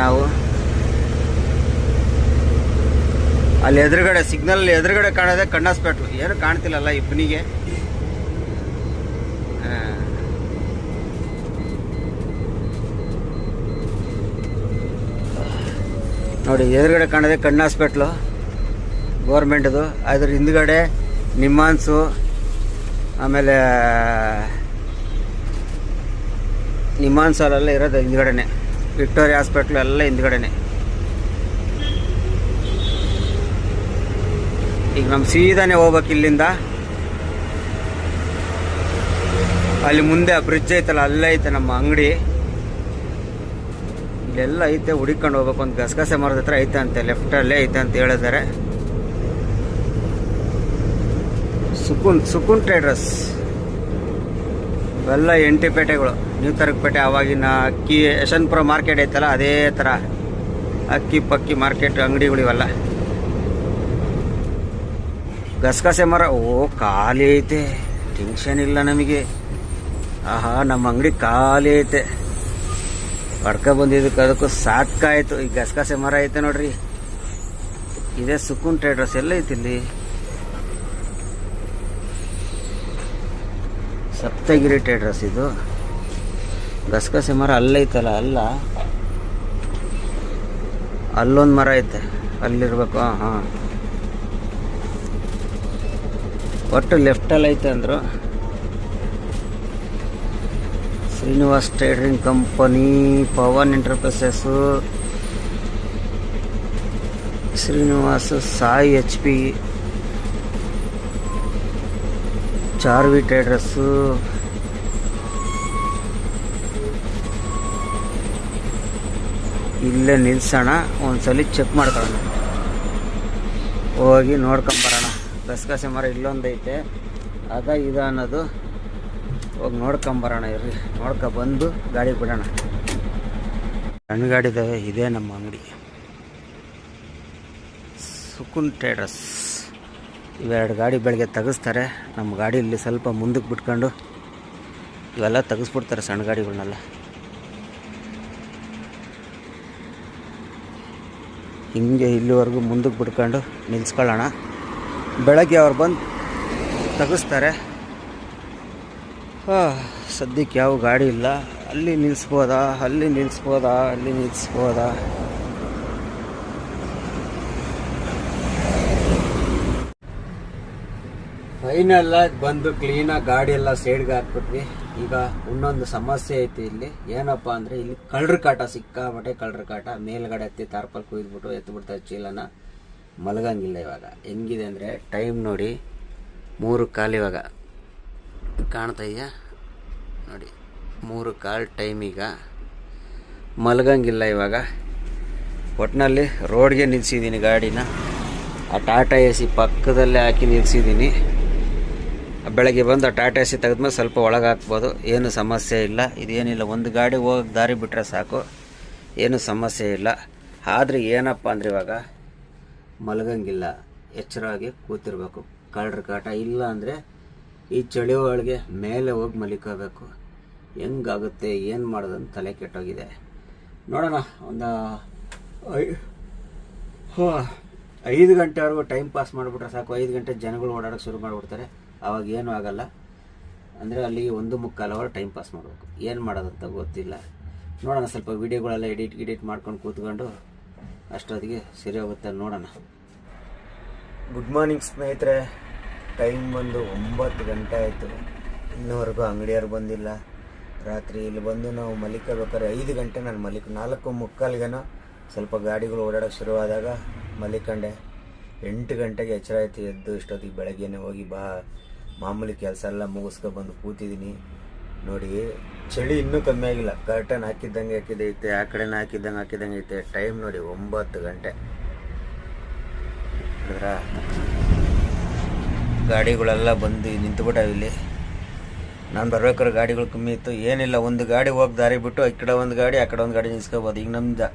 ನಾವು. ಅಲ್ಲಿ ಎದುರುಗಡೆ ಸಿಗ್ನಲ್ ಎದುರುಗಡೆ ಕಾಣೋದೆ ಕಣ್ಣಾಸ್ಪೆಟ್ಲು ಏನು ಕಾಣ್ತಿಲ್ಲಲ್ಲ ಇಬ್ಬನಿಗೆ ನೋಡಿ, ಎದುರುಗಡೆ ಕಣ್ಣು ಕಣ್ಣಾಸ್ಪೆಟ್ಲು ಗೋರ್ಮೆಂಟ್ದು. ಅದ್ರ ಹಿಂದ್ಗಡೆ ನಿಮ್ಮಾನ್ಸು, ಆಮೇಲೆ ನಿಮ್ಮಾನ್ಸಲ್ಲೆಲ್ಲ ಇರೋದು ಹಿಂದ್ಗಡೆನೆ. ವಿಕ್ಟೋರಿಯಾ ಹಾಸ್ಪಿಟ್ಲು ಎಲ್ಲ ಹಿಂದ್ಗಡೆನೆ. ಈಗ ನಮ್ಮ ಸೀದಾನೆ ಹೋಗ್ಬೇಕು ಇಲ್ಲಿಂದ. ಅಲ್ಲಿ ಮುಂದೆ ಆ ಬ್ರಿಡ್ಜ್ ಐತಲ್ಲ, ಅಲ್ಲೇ ಐತೆ ನಮ್ಮ ಅಂಗಡಿ. ಇಲ್ಲೆಲ್ಲ ಐತೆ ಹುಡುಕೊಂಡು ಹೋಗ್ಬೇಕು. ಒಂದು ಗಸಗಸೆ ಮರದ ಹತ್ರ ಐತೆ ಅಂತೆ ಲೆಫ್ಟಲ್ಲೇ ಐತೆ ಅಂತ ಹೇಳಿದ್ದಾರೆ. ಸುಕುನ್ ಸುಕುನ್ ಟ್ರೇಡರ್ಸ್ ಇವೆಲ್ಲ ಎಂಟಿಪೇಟೆಗಳು ನ್ಯೂ ತರಕಪೇಟೆ ಆವಾಗಿನ ಅಕ್ಕಿ, ಯಶವಂತಪುರ ಮಾರ್ಕೆಟ್ ಐತಲ್ಲ, ಅದೇ ಥರ ಅಕ್ಕಿ, ಪಕ್ಕಿ ಮಾರ್ಕೆಟ್ ಅಂಗಡಿಗಳು ಇವೆಲ್ಲ. ಗಸಗಸೆ ಮರ, ಓ, ಖಾಲಿ ಐತೆ. ಟೆನ್ಷನ್ ಇಲ್ಲ ನಮಗೆ. ಆಹಾ, ನಮ್ಮ ಅಂಗಡಿ ಖಾಲಿ ಐತೆ. ಪಡ್ಕೊ ಬಂದಿದ್ದಕ್ಕೆ ಅದಕ್ಕೂ ಸಾಕಾಯಿತು. ಈ ಗಸಗಸೆ ಮರ ಐತೆ ನೋಡ್ರಿ. ಇದೇ ಸುಕುನ್ ಟ್ರೇಡರ್ಸ್ ಎಲ್ಲ ಐತಿ ಸಪ್ತಗಿರಿ ಟೇಡ್ರಸ್ ಇದು. ಗಸಗಸೆ ಮರ ಅಲ್ಲೈತಲ್ಲ, ಅಲ್ಲ? ಅಲ್ಲೊಂದು ಮರ ಐತೆ, ಅಲ್ಲಿರ್ಬೇಕು, ಹಾಂ ಹಾಂ. ಒಟ್ಟು ಲೆಫ್ಟಲ್ಲಿ ಐತೆ ಅಂದರು. Srinivas trading company Pavan enterprises Srinivas Sai H P Charvi traders ಇಲ್ಲೇ ನಿಲ್ಸೋಣ, ಒಂದ್ಸಲ ಚೆಕ್ ಮಾಡ್ಕೊಳ್ಳೋಣ. ಹೋಗಿ ನೋಡ್ಕೊಂಬರೋಣ ಗಸಗಸೆ ಮರ ಇಲ್ಲೊಂದೈತೆ. ಅದ ಇದ ಅನ್ನೋದು ಹೋಗಿ ನೋಡ್ಕೊಂಬರೋಣ ಇರ್ರಿ. ನೋಡ್ಕೊ ಬಂದು ಗಾಡಿ ಬಿಡೋಣ. ಸಣ್ಣ ಗಾಡಿದಾವೆ ಇದೇ ನಮ್ಮ ಅಂಗಡಿ. ಸುಕುನ್ ಟ್ರೇಡರ್ಸ್ ಇವೆರಡು ಗಾಡಿ ಬೆಳಗ್ಗೆ ತೆಗೆಸ್ತಾರೆ. ನಮ್ಮ ಗಾಡಿ ಇಲ್ಲಿ ಸ್ವಲ್ಪ ಮುಂದಕ್ಕೆ ಬಿಟ್ಕೊಂಡು ಇವೆಲ್ಲ ತೆಗೆಸ್ಬಿಡ್ತಾರೆ ಸಣ್ಣ ಗಾಡಿಗಳನ್ನೆಲ್ಲ. ಹಿಂಗೆ ಇಲ್ಲಿವರೆಗೂ ಮುಂದಕ್ಕೆ ಬಿಟ್ಕೊಂಡು ನಿಲ್ಸ್ಕೊಳ್ಳೋಣ. ಬೆಳಗ್ಗೆ ಅವ್ರು ಬಂದು ತೆಗೆಸ್ತಾರೆ. ಸದ್ಯಕ್ಕೆ ಯಾವ ಗಾಡಿ ಇಲ್ಲ. ಅಲ್ಲಿ ನಿಲ್ಲಿಸ್ಬೋದಾ ಅಲ್ಲಿ ನಿಲ್ಲಿಸ್ಬೋದಾ ಅಲ್ಲಿ ನಿಲ್ಲಿಸ್ಬೋದಾ ಫೈನಲ್ ಎಲ್ಲ ಬಂದು ಕ್ಲೀನಾಗಿ ಗಾಡಿ ಎಲ್ಲ ಸೈಡ್ಗೆ ಹಾಕ್ಬಿಟ್ವಿ. ಈಗ ಇನ್ನೊಂದು ಸಮಸ್ಯೆ ಐತಿ ಇಲ್ಲಿ. ಏನಪ್ಪ ಅಂದ್ರೆ ಇಲ್ಲಿ ಕಳ್ರ ಕಾಟ ಸಿಕ್ಕಾಬಟ್ಟೆ ಕಳ್ರ ಕಾಟ. ಮೇಲ್ಗಡೆ ಎತ್ತಿ ತಾರ್ಪಲ್ ಕುಯ್ದ್ಬಿಟ್ಟು ಎತ್ಬಿಡ್ತಾರೆ ಚೀಲನ ಮಲಗಂಗಿಲ್ಲ ಇವಾಗ. ಹೆಂಗಿದೆ ಅಂದರೆ ಟೈಮ್ ನೋಡಿ, ಮೂರು ಕಾಲು ಇವಾಗ ಕಾಣ್ತಾ ಇದೆಯಾ? ನೋಡಿ, ಮೂರು ಕಾಲು ಟೈಮ್ ಈಗ ಮಲಗಂಗಿಲ್ಲ ಇವಾಗ. ಒಟ್ಟಿನಲ್ಲಿ ರೋಡ್ಗೆ ನಿಲ್ಸಿದ್ದೀನಿ ಗಾಡಿನ. ಆ ಟಾಟಾ ಎ ಸಿ ಪಕ್ಕದಲ್ಲೇ ಹಾಕಿ ನಿಲ್ಸಿದ್ದೀನಿ. ಬೆಳಗ್ಗೆ ಬಂದು ಟಾಟಾ ಸಿ ತೆಗೆದ್ಮೇಲೆ ಸ್ವಲ್ಪ ಒಳಗೆ ಹಾಕ್ಬೋದು. ಏನು ಸಮಸ್ಯೆ ಇಲ್ಲ. ಇದೇನಿಲ್ಲ, ಒಂದು ಗಾಡಿ ಹೋಗಿ ದಾರಿ ಬಿಟ್ಟರೆ ಸಾಕು. ಏನು ಸಮಸ್ಯೆ ಇಲ್ಲ. ಆದರೆ ಏನಪ್ಪ ಅಂದ್ರೆ ಇವಾಗ ಮಲಗಂಗಿಲ್ಲ. ಎಚ್ಚರವಾಗಿ ಕೂತಿರ್ಬೇಕು. ಕಳ್ಳರ ಕಾಟ ಇಲ್ಲ ಅಂದರೆ ಈ ಚಳಿ ಒಳಗೆ ಮೇಲೆ ಹೋಗಿ ಮಲಿಕೋಬೇಕು. ಹೆಂಗಾಗುತ್ತೆ, ಏನು ಮಾಡೋದಂತ ತಲೆ ಕೆಟ್ಟೋಗಿದೆ. ನೋಡೋಣ, ಒಂದು ಐದು ಗಂಟೆವರೆಗೂ ಟೈಮ್ ಪಾಸ್ ಮಾಡಿಬಿಟ್ರೆ ಸಾಕು. ಐದು ಗಂಟೆ ಜನಗಳು ಓಡಾಡೋಕ್ಕೆ ಶುರು ಮಾಡಿಬಿಡ್ತಾರೆ. ಅವಾಗ ಏನೂ ಆಗಲ್ಲ. ಅಂದರೆ ಅಲ್ಲಿ ಒಂದು ಮುಕ್ಕಾಲು ಅವರ್ ಟೈಮ್ ಪಾಸ್ ಮಾಡಬೇಕು. ಏನು ಮಾಡೋದಂತ ಗೊತ್ತಿಲ್ಲ. ನೋಡೋಣ, ಸ್ವಲ್ಪ ವೀಡಿಯೋಗಳೆಲ್ಲ ಎಡಿಟ್ ಗಿಡಿಟ್ ಮಾಡ್ಕೊಂಡು ಕೂತ್ಕೊಂಡು ಅಷ್ಟೊತ್ತಿಗೆ ಸರಿ ಹೋಗುತ್ತೆ ನೋಡೋಣ. ಗುಡ್ ಮಾರ್ನಿಂಗ್ ಸ್ನೇಹಿತರೆ. ಟೈಮ್ ಬಂದು ಒಂಬತ್ತು ಗಂಟೆ ಆಯಿತು. ಇನ್ನೂವರೆಗೂ ಅಂಗಡಿಯವ್ರು ಬಂದಿಲ್ಲ. ರಾತ್ರಿ ಇಲ್ಲಿ ಬಂದು ನಾವು ಮಲಿಕಬೇಕಾದ್ರೆ ಐದು ಗಂಟೆ, ನಾನು ಮಲಿಕ್ ನಾಲ್ಕು ಮುಕ್ಕಾಲಿಗೇನೋ ಸ್ವಲ್ಪ ಗಾಡಿಗಳು ಓಡಾಡೋಕೆ ಶುರುವಾದಾಗ ಮಲಿಕಂಡೆ ಎಂಟು ಗಂಟೆಗೆ ಎಚ್ಚರ ಆಯಿತು ಎದ್ದು ಇಷ್ಟೊತ್ತಿಗೆ ಬೆಳಗ್ಗೆನೇ ಹೋಗಿ ಬಾ. ಮಾಮೂಲಿ ಕೆಲಸ ಎಲ್ಲ ಮುಗಿಸ್ಕೊ ಬಂದು ಕೂತಿದ್ದೀನಿ. ನೋಡಿ, ಚಳಿ ಇನ್ನೂ ಕಮ್ಮಿ ಆಗಿಲ್ಲ. ಕರ್ಟನ್ ಹಾಕಿದ್ದಂಗೆ ಹಾಕಿದೈತೆ ಆ ಕಡೆನ ಹಾಕಿದ್ದಂಗೆ ಹಾಕಿದ್ದಂಗೆ ಐತೆ ಟೈಮ್ ನೋಡಿ ಒಂಬತ್ತು ಗಂಟೆ. ಗಾಡಿಗಳೆಲ್ಲ ಬಂದು ನಿಂತುಬಿಟ್ಟಾವ ಇಲ್ಲಿ. ನಾನು ಬರ್ಬೇಕಾದ್ರೆ ಗಾಡಿಗಳು ಕಮ್ಮಿ ಇತ್ತು. ಏನಿಲ್ಲ, ಒಂದು ಗಾಡಿ ಹೋಗಿ ದಾರಿ ಬಿಟ್ಟು ಈ ಕಡೆ ಒಂದು ಗಾಡಿ, ಆ ಕಡೆ ಒಂದು ಗಾಡಿ ನಿಲ್ಸ್ಕೊಬೋದು. ಈಗ ನಮ್ದು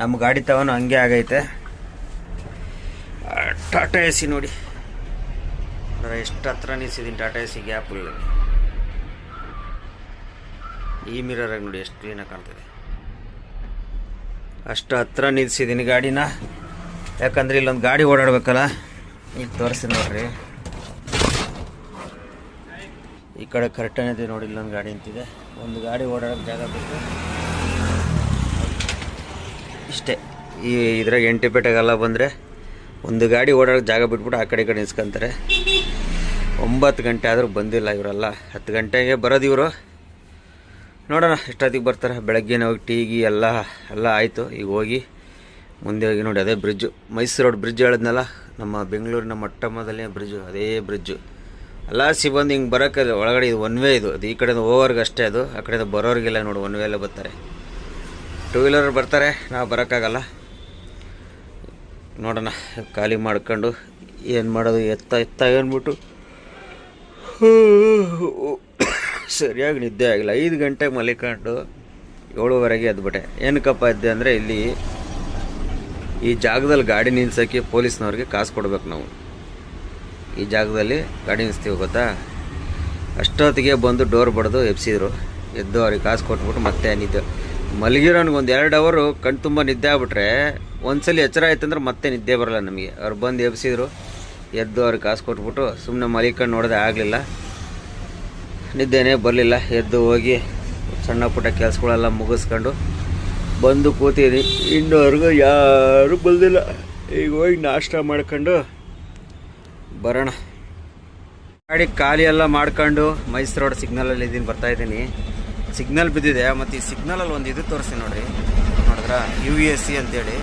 ನಮ್ಮ ಗಾಡಿ ತವನು ಹಂಗೆ ಆಗೈತೆ. ಟಾಟಾ ಎ ಸಿ ನೋಡಿ. ನೋಡ್ರಿ ಎಷ್ಟು ಹತ್ರ ನಿಲ್ಸಿದ್ದೀನಿ ಟಾಟಾ ಗ್ಯಾಪ್ ಇಲ್ಲ ಈ ಮಿರರಾಗಿ ನೋಡಿ ಎಷ್ಟು ಕ್ಲೀನಾಗಿ ಕಾಣ್ತಿದೆ. ಅಷ್ಟು ಹತ್ರ ನಿಲ್ಸಿದ್ದೀನಿ ಗಾಡಿನ. ಯಾಕಂದರೆ ಇಲ್ಲೊಂದು ಗಾಡಿ ಓಡಾಡಬೇಕಲ್ಲ ಈಗ ತೋರಿಸ್ತೀನಿ ನೋಡ್ರಿ. ಈ ಕಡೆ ಕರೆಕ್ಟಾಗಿ ಇದೆ ನೋಡಿ, ಇಲ್ಲೊಂದು ಗಾಡಿ ನಿಂತಿದೆ. ಒಂದು ಗಾಡಿ ಓಡಾಡೋಕೆ ಜಾಗ ಬೇಕು. ಇಷ್ಟೇ. ಈ ಇದ್ರಾಗ ಎಂಟಿಪೇಟೆಗೆಲ್ಲ ಬಂದರೆ ಒಂದು ಗಾಡಿ ಓಡಾಡೋಕೆ ಜಾಗ ಬಿಟ್ಬಿಟ್ಟು ಆ ಕಡೆ ಕಡೆ ನಿಲ್ಸ್ಕೊಂತಾರೆ. ಒಂಬತ್ತು ಗಂಟೆ ಆದರೂ ಬಂದಿಲ್ಲ ಇವರೆಲ್ಲ. ಹತ್ತು ಗಂಟೆಗೆ ಬರೋದು ಇವರು. ನೋಡೋಣ ಎಷ್ಟೊತ್ತಿಗೆ ಬರ್ತಾರೆ. ಬೆಳಗ್ಗೆನೇ ಹೋಗಿ ಟೀಗಿ ಎಲ್ಲ ಎಲ್ಲ ಆಯಿತು. ಈಗ ಹೋಗಿ ಮುಂದೆ ಹೋಗಿ ನೋಡಿ, ಅದೇ ಬ್ರಿಡ್ಜು. ಮೈಸೂರು ರೋಡ್ ಬ್ರಿಡ್ಜ್ ಹೇಳಿದ್ನಲ್ಲ, ನಮ್ಮ ಬೆಂಗಳೂರಿನ ಮೊಟ್ಟಮೊದಲನೇ ಬ್ರಿಡ್ಜು, ಅದೇ ಬ್ರಿಡ್ಜು. ಎಲ್ಲ ಸಿ ಬಂದು ಹಿಂಗೆ ಬರೋಕ್ಕೆ ಒಳಗಡೆ ಇದು ಒನ್ ವೇ ಇದು. ಅದು ಈ ಕಡೆಯಿಂದ ಹೋಗೋರ್ಗೆ ಅಷ್ಟೇ ಅದು. ಆ ಕಡೆಯಿಂದ ಬರೋರಿಗೆಲ್ಲ ನೋಡಿ ಒನ್ ಎಲ್ಲ ಬರ್ತಾರೆ. ಟೂ ವೀಲರ್ ಬರ್ತಾರೆ, ನಾವು ಬರೋಕ್ಕಾಗಲ್ಲ. ನೋಡೋಣ, ಖಾಲಿ ಮಾಡ್ಕೊಂಡು ಏನು ಮಾಡೋದು, ಎತ್ತ ಎತ್ತ ಅಂದ್ಬಿಟ್ಟು. ಸರಿಯಾಗಿ ನಿದ್ದೆ ಆಗಿಲ್ಲ. ಐದು ಗಂಟೆಗೆ ಮಲಿಕೊಂಡು ಏಳುವರೆಗೆ ಎದ್ಬಿಟ್ಟೆ. ಏನಕ್ಕಪ್ಪ ಎದ್ದೆ ಅಂದರೆ ಇಲ್ಲಿ ಈ ಜಾಗದಲ್ಲಿ ಗಾಡಿ ನಿಲ್ಸೋಕ್ಕೆ ಪೊಲೀಸ್ನವ್ರಿಗೆ ಕಾಸು ಕೊಡ್ಬೇಕು ನಾವು. ಈ ಜಾಗದಲ್ಲಿ ಗಾಡಿ ನಿಲ್ಲಿಸ್ತೀವಿ ಗೊತ್ತಾ? ಅಷ್ಟೊತ್ತಿಗೆ ಬಂದು ಡೋರ್ ಬಡ್ದು ಎಬ್ಸಿದ್ರು. ಎದ್ದು ಅವ್ರಿಗೆ ಕಾಸು ಕೊಟ್ಬಿಟ್ಟು ಮತ್ತೆ ನಿದ್ದೆ. ಮಲಗಿರೋನಿಗೆ ಒಂದು ಎರಡು ಅವರು ಕಣ್ ತುಂಬ ನಿದ್ದೆ ಆಗ್ಬಿಟ್ರೆ ಒಂದ್ಸಲಿ ಎಚ್ಚರ ಆಯ್ತಂದ್ರೆ ಮತ್ತೆ ನಿದ್ದೆ ಬರಲ್ಲ ನಮಗೆ. ಅವ್ರು ಬಂದು ಎಬ್ಸಿದ್ರು. ಎದ್ದು ಅವ್ರಿಗೆ ಕಾಸು ಕೊಟ್ಬಿಟ್ಟು ಸುಮ್ಮನೆ ಮಲಿಕೊಂಡು ನೋಡಿದೆ ಆಗಲಿಲ್ಲ. ನಿದ್ದೆನೇ ಬರಲಿಲ್ಲ. ಎದ್ದು ಹೋಗಿ ಸಣ್ಣ ಪುಟ್ಟ ಕೆಲಸಗಳೆಲ್ಲ ಮುಗಿಸ್ಕೊಂಡು ಬಂದು ಕೂತೀನಿ ಇನ್ನೂವರೆಗೂ ಯಾರೂ ಬಂದಿಲ್ಲ. ಈಗ ಹೋಗಿ ನಾಷ್ಟ ಮಾಡ್ಕೊಂಡು ಬರೋಣ. ಗಾಡಿ ಖಾಲಿ ಎಲ್ಲ ಮಾಡ್ಕೊಂಡು ಮೈಸೂರು ರೋಡ್ ಸಿಗ್ನಲಲ್ಲಿ ಇದ್ದೀನಿ. ಬರ್ತಾಯಿದ್ದೀನಿ ಸಿಗ್ನಲ್ ಬಿದ್ದಿದೆ, ಮತ್ತು ಈ ಸಿಗ್ನಲಲ್ಲಿ ಒಂದು ಇದು ತೋರಿಸ್ತೀನಿ ನೋಡಿರಿ. ನೋಡಿದ್ರ? ಯು ಎಸ್ ಸಿ ಅಂತೇಳಿ.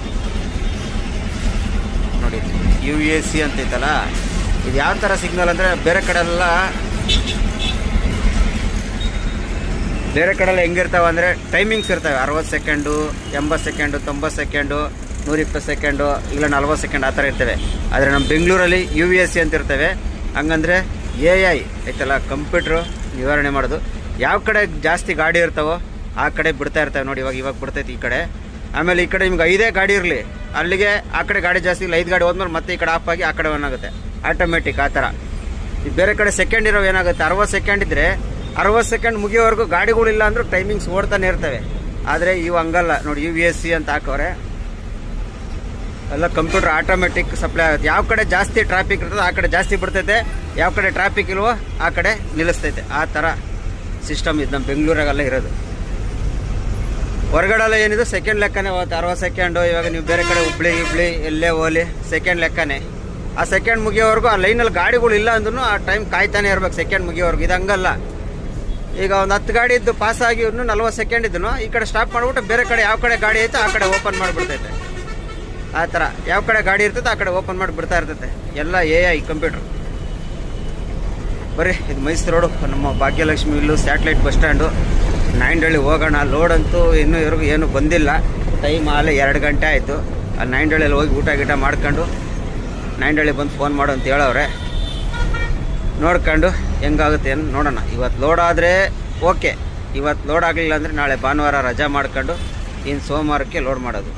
ಯು ಎಸ್ ಸಿ ಅಂತೈತಲ್ಲ? ಇದು ಯಾವ ಥರ ಸಿಗ್ನಲ್ ಅಂದರೆ ಬೇರೆ ಕಡೆಲ್ಲ ಬೇರೆ ಕಡೆಲ್ಲ ಹೆಂಗಿರ್ತಾವೆ ಅಂದರೆ ಟೈಮಿಂಗ್ಸ್ ಇರ್ತವೆ. ಅರವತ್ತು ಸೆಕೆಂಡು ಎಂಬತ್ತು ಸೆಕೆಂಡು ತೊಂಬತ್ತು ಸೆಕೆಂಡು ನೂರಿಪ್ಪತ್ತು ಸೆಕೆಂಡು ಇಲ್ಲ ನಲ್ವತ್ತು ಸೆಕೆಂಡ್ ಆ ಥರ ಇರ್ತವೆ. ಆದರೆ ನಮ್ಮ ಬೆಂಗಳೂರಲ್ಲಿ ಯು ಎಸ್ ಸಿ ಅಂತ ಇರ್ತವೆ. ಹಂಗಂದರೆ ಎ ಐ ಐತಲ್ಲ ಕಂಪ್ಯೂಟ್ರು ನಿವಾರಣೆ ಮಾಡೋದು. ಯಾವ ಕಡೆ ಜಾಸ್ತಿ ಗಾಡಿ ಇರ್ತಾವೋ ಆ ಕಡೆ ಬಿಡ್ತಾ ಇರ್ತವೆ ನೋಡಿ ಇವಾಗ ಇವಾಗ ಬಿಡ್ತೈತಿ ಈ ಕಡೆ. ಆಮೇಲೆ ಈ ಕಡೆ ನಿಮ್ಗೆ ಐದೇ ಗಾಡಿ ಇರಲಿ. ಅಲ್ಲಿಗೆ ಆ ಕಡೆ ಗಾಡಿ ಜಾಸ್ತಿ ಇಲ್ಲ. ಐದು ಗಾಡಿ ಹೋದ್ಮೇಲೆ ಮತ್ತೆ ಈ ಕಡೆ ಆಫ್ ಆಗಿ ಆ ಕಡೆ ಏನಾಗುತ್ತೆ ಆಟೋಮೆಟಿಕ್ ಆ ಥರ. ಈ ಬೇರೆ ಕಡೆ ಸೆಕೆಂಡ್ ಇರೋ ಏನಾಗುತ್ತೆ? ಅರವತ್ತು ಸೆಕೆಂಡ್ ಇದ್ದರೆ ಅರವತ್ತು ಸೆಕೆಂಡ್ ಮುಗಿಯೋವರೆಗೂ ಗಾಡಿಗಳಿಲ್ಲ ಅಂದರೂ ಟೈಮಿಂಗ್ಸ್ ಓಡ್ತಾನೆ ಇರ್ತವೆ. ಆದರೆ ಇವು ಹಂಗಲ್ಲ. ನೋಡಿ ಯು ವಿ ಎಸ್ ಸಿ ಅಂತ ಹಾಕೋರೆ ಎಲ್ಲ ಕಂಪ್ಯೂಟರ್ ಆಟೋಮೆಟಿಕ್ ಸಪ್ಲೈ ಆಗುತ್ತೆ. ಯಾವ ಕಡೆ ಜಾಸ್ತಿ ಟ್ರಾಫಿಕ್ ಇರ್ತದೆ ಆ ಕಡೆ ಜಾಸ್ತಿ ಬಿಡ್ತೈತೆ. ಯಾವ ಕಡೆ ಟ್ರಾಫಿಕ್ ಇಲ್ವೋ ಆ ಕಡೆ ನಿಲ್ಲಿಸ್ತೈತೆ. ಆ ಥರ ಸಿಸ್ಟಮ್ ಇದು ನಮ್ಮ ಬೆಂಗಳೂರಾಗೆಲ್ಲ ಇರೋದು. ಹೊರಗಡೆ ಎಲ್ಲ ಏನಿದೆ? ಸೆಕೆಂಡ್ ಲೆಕ್ಕನೇ ಹೋಗುತ್ತೆ. ಅರವತ್ತು ಸೆಕೆಂಡು ಇವಾಗ ನೀವು ಬೇರೆ ಕಡೆ ಹುಬ್ಳಿ ಹುಬ್ಳಿ ಎಲ್ಲೇ ಹೋಲಿ ಸೆಕೆಂಡ್ ಲೆಕ್ಕನೇ. ಆ ಸೆಕೆಂಡ್ ಮುಗಿಯೋವರೆಗೂ ಆ ಲೈನಲ್ಲಿ ಗಾಡಿಗಳು ಇಲ್ಲ ಅಂದ್ರೂ ಆ ಟೈಮ್ ಕಾಯ್ತಾನೆ ಇರ್ಬೇಕು ಸೆಕೆಂಡ್ ಮುಗಿಯೋವರೆಗೂ. ಇದು ಹಂಗಲ್ಲ. ಈಗ ಒಂದು ಹತ್ತು ಗಾಡಿ ಇದ್ದು ಪಾಸ್ ಆಗಿ ಇವ್ರು ನಲ್ವತ್ತು ಸೆಕೆಂಡ್ ಇದ್ದು ಈ ಕಡೆ ಸ್ಟಾಪ್ ಮಾಡಿಬಿಟ್ಟು ಬೇರೆ ಕಡೆ ಯಾವ ಕಡೆ ಗಾಡಿ ಐತೆ ಆ ಕಡೆ ಓಪನ್ ಮಾಡಿಬಿಡ್ತೈತೆ. ಆ ಥರ. ಯಾವ ಕಡೆ ಗಾಡಿ ಇರ್ತೈತೆ ಆ ಕಡೆ ಓಪನ್ ಮಾಡಿ ಬಿಡ್ತಾ ಇರ್ತೈತೆ. ಎಲ್ಲ ಎ ಐ ಕಂಪ್ಯೂಟರ್ ಬರೀ ಇದು ಮೈಸೂರು ರೋಡು. ನಮ್ಮ ಭಾಗ್ಯಲಕ್ಷ್ಮಿ ಇಲ್ಲು ಸ್ಯಾಟ್ಲೈಟ್ ಬಸ್ ಸ್ಟ್ಯಾಂಡು ನೈನ್ಡಳ್ಳಿ ಹೋಗೋಣ. ಲೋಡ್ ಅಂತೂ ಇನ್ನೂ ಇವ್ರಿಗೂ ಏನು ಬಂದಿಲ್ಲ. ಟೈಮ್ ಆಲೆ ಎರಡು ಗಂಟೆ ಆಯಿತು. ಆ ನೈನ್ಡಳ್ಳಿಯಲ್ಲಿ ಹೋಗಿ ಊಟ ಗೀಟ ಮಾಡ್ಕೊಂಡು ನೈನ್ಡಳ್ಳಿ ಬಂದು ಫೋನ್ ಮಾಡು ಅಂತ ಹೇಳವ್ರೆ. ನೋಡ್ಕೊಂಡು ಹೆಂಗಾಗುತ್ತೆ ಏನು ನೋಡೋಣ. ಇವತ್ತು ಲೋಡ್ ಆದರೆ ಓಕೆ ಇವತ್ತು ಲೋಡ್ ಆಗಲಿಲ್ಲ ಅಂದರೆ ನಾಳೆ ಭಾನುವಾರ ರಜಾ ಮಾಡ್ಕೊಂಡು ಇನ್ನು ಸೋಮವಾರಕ್ಕೆ ಲೋಡ್ ಮಾಡೋದು.